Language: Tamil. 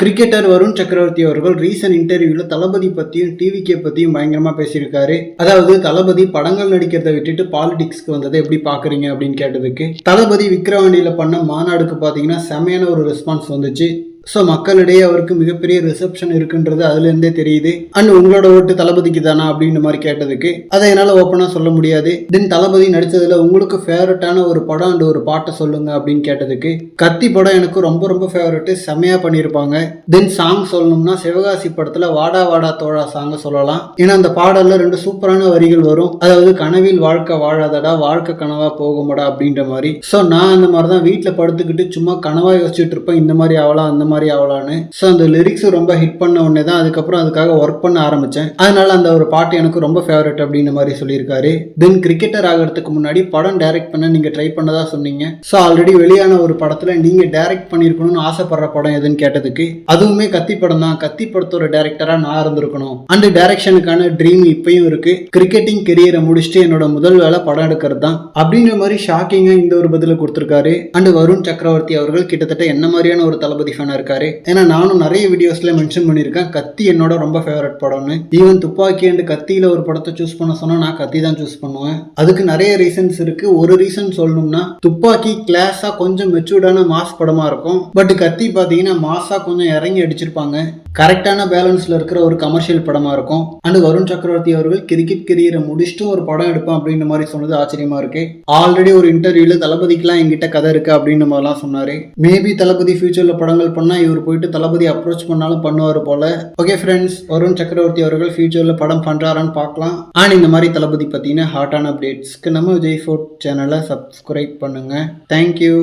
கிரிக்கெட்டர் வருண் சக்கரவர்த்தி அவர்கள் ரீசன்ட் இன்டர்வியூல தளபதி பத்தியும் டிவிகே பத்தியும் பயங்கரமா பேசியிருக்காரு. அதாவது தளபதி படங்கள் நடிக்கிறத விட்டுட்டு பாலிடிக்ஸ்க்கு வந்ததை எப்படி பாக்குறீங்க அப்படின்னு கேட்டதுக்கு தளபதி விக்ரவாண்டியில பண்ண மாநாடுக்கு பாத்தீங்கன்னா செமையான ஒரு ரெஸ்பான்ஸ் வந்துச்சு. ஸோ மக்களிடையே அவருக்கு மிகப்பெரிய ரிசப்ஷன் இருக்குன்றது அதுலேருந்தே தெரியுது. அண்ட் உங்களோட ஓட்டு தளபதிக்கு தானா அப்படின்ற மாதிரி கேட்டதுக்கு அதை என்னால் ஓப்பனாக சொல்ல முடியாது. தென் தளபதி நடித்ததில் உங்களுக்கு ஃபேவரட்டான ஒரு படம் அண்ட் ஒரு பாட்டை சொல்லுங்க அப்படின்னு கேட்டதுக்கு கத்தி படம் எனக்கு ரொம்ப ரொம்ப ஃபேவரட்டு செமையாக பண்ணியிருப்பாங்க. தென் சாங் சொல்லணும்னா சிவகாசி படத்தில் வாடா வாடா தோழா சாங்கை சொல்லலாம். ஏன்னா அந்த பாடலில் ரெண்டு சூப்பரான வரிகள் வரும். அதாவது கனவில் வாழ்க்கை வாழாதடா வாழ்க்கை கனவாக போகுமடா அப்படின்ற மாதிரி. ஸோ நான் அந்த மாதிரி தான் வீட்டில் படுத்துக்கிட்டு சும்மா கனவாக யோசிச்சுட்டு இருப்பேன். இந்த மாதிரி ஆகலாம் அந்த மாதிரி ஆகலான்னு ஸோ அந்த லிரிக்ஸ் ரொம்ப ஹிட் பண்ண உடனே தான் அதுக்கப்புறம் அதுக்காக ஒர்க் பண்ண ஆரம்பித்தேன் அதனால அந்த ஒரு பாட்டு எனக்கு ரொம்ப ஃபேவரட் அப்படின்ற மாதிரி சொல்லியிருக்காரு. தென் கிரிக்கெட்டர் ஆகிறதுக்கு முன்னாடி படம் டைரக்ட் பண்ண நீங்கள் ட்ரை பண்ணதா சொன்னீங்க. ஸோ ஆல்ரெடி வெளியான ஒரு படத்தில் நீங்கள் டைரக்ட் பண்ணியிருக்கணும்னு ஆசைப்படுற படம் எதுன்னு கேட்டதுக்கு அதுவுமே கத்தி படம் தான். கத்தி படத்தோட டேரக்டராக நான் இருந்திருக்கணும். அண்ட் டைரக்ஷனுக்கான ட்ரீம் இப்பயும் இருக்கு. கிரிக்கெட்டிங் கெரியரை முடிச்சுட்டு என்னோட முதல் வேலை படம் எடுக்கிறது தான். அப்படின்ற மாதிரி ஷாக்கிங்காக இந்த ஒரு பதிலை கொடுத்துருக்காரு. அண்ட் வருண் சக்கரவர்த்தி அவர்கள் கிட்டத்தட்ட என்ன மாதிரியான ஒரு தளபதி ஃபேனாக இருக்காரு. ஏன்னா நானும் நிறைய வீடியோஸ்ல மென்ஷன் பண்ணியிருக்கேன். கத்தி என்னோட ரொம்ப ஃபேவரட் படம்னு. ஈவன் துப்பாக்கி அண்ட் கத்தியில ஒரு படத்தை சூஸ் பண்ண சொன்னா நான் கத்தி தான் சூஸ் பண்ணுவேன். அதுக்கு நிறைய ரீசன்ஸ் இருக்கு. ஒரு ரீசன் சொல்லணும்னா துப்பாக்கி கிளாஸா கொஞ்சம் மெச்சூர்டான மாஸ் படமா இருக்கும். பட் கத்தி பார்த்தீங்கன்னா மாசா கொஞ்சம் இறங்கி அடிச்சிருப்பாங்க. கரெக்டான பேலன்ஸ்ல இருக்கிற ஒரு கமர்ஷியல் படமா இருக்கும். அண்ட் வருண் சக்கரவர்த்தி அவர்கள் கிரிக்கெட் கிரியரை முடிச்சுட்டு ஒரு படம் எடுப்பேன் அப்படின்ற மாதிரி சொன்னது ஆச்சரியமா இருக்கு. ஆல்ரெடி ஒரு இன்டர்வியூல தளபதிக்கெலாம் என்கிட்ட கதை இருக்கு அப்படின்ற மாதிரிலாம் சொன்னாரு. மேபி தளபதி ஃபியூச்சர்ல படங்கள் பண்ணா இவர் போயிட்டு தளபதி அப்ரோச் பண்ணாலும் பண்ணுவார் போல. ஓகே ஃப்ரெண்ட்ஸ் வருண் சக்கரவர்த்தி அவர்கள் ஃபியூச்சர்ல படம் பண்றாரான்னு பார்க்கலாம் அண்ட் இந்த மாதிரி தளபதி பார்த்தீங்கன்னா ஹாட்டான அப்டேட்ஸ்க்கு நம்ம விஜய் ஃபோர்ட் சேனலை சப்ஸ்கிரைப் பண்ணுங்க. Thank you